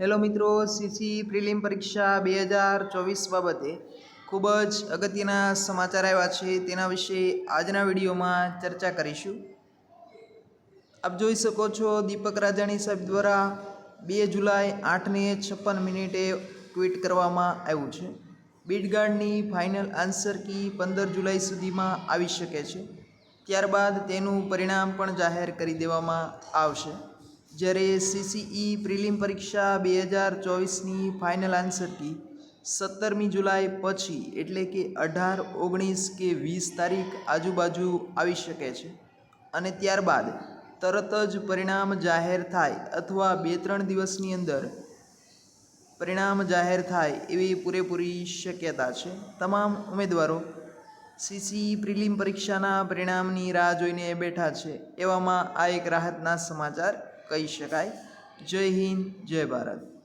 Hello મિત્રો CC prelim પરીક્ષા બે હજાર ચોવીસ બાબતે ખૂબ જ અગત્યના સમાચાર આવ્યા છે. તેના વિશે આજના વિડીયોમાં ચર્ચા કરીશું. આપ જોઈ શકો છો દીપક રાજાણી સાહેબ દ્વારા બે જુલાઈ આઠને છપ્પન મિનિટે ટ્વીટ કરવામાં આવ્યું છે. બીટગાર્ડની ફાઇનલ આન્સર કી પંદર જુલાઈ સુધીમાં આવી શકે છે. ત્યારબાદ તેનું પરિણામ પણ જાહેર કરી દેવામાં આવશે. જ્યારે સીસીઈ પ્રિલિમ પરીક્ષા બે હજાર ચોવીસની ફાઇનલ આન્સર કી સત્તરમી જુલાઈ પછી, એટલે કે અઢાર, ઓગણીસ કે વીસ તારીખ આજુબાજુ આવી શકે છે. અને ત્યારબાદ તરત જ પરિણામ જાહેર થાય અથવા બે ત્રણ દિવસની અંદર પરિણામ જાહેર થાય એવી પૂરેપૂરી શક્યતા છે. તમામ ઉમેદવારો સીસી પ્રિલિમ પરીક્ષાના પરિણામની રાહ જોઈને બેઠા છે. એવામાં આ એક રાહતના સમાચાર કહી શકાય. જય હિન્દ જય ભારત.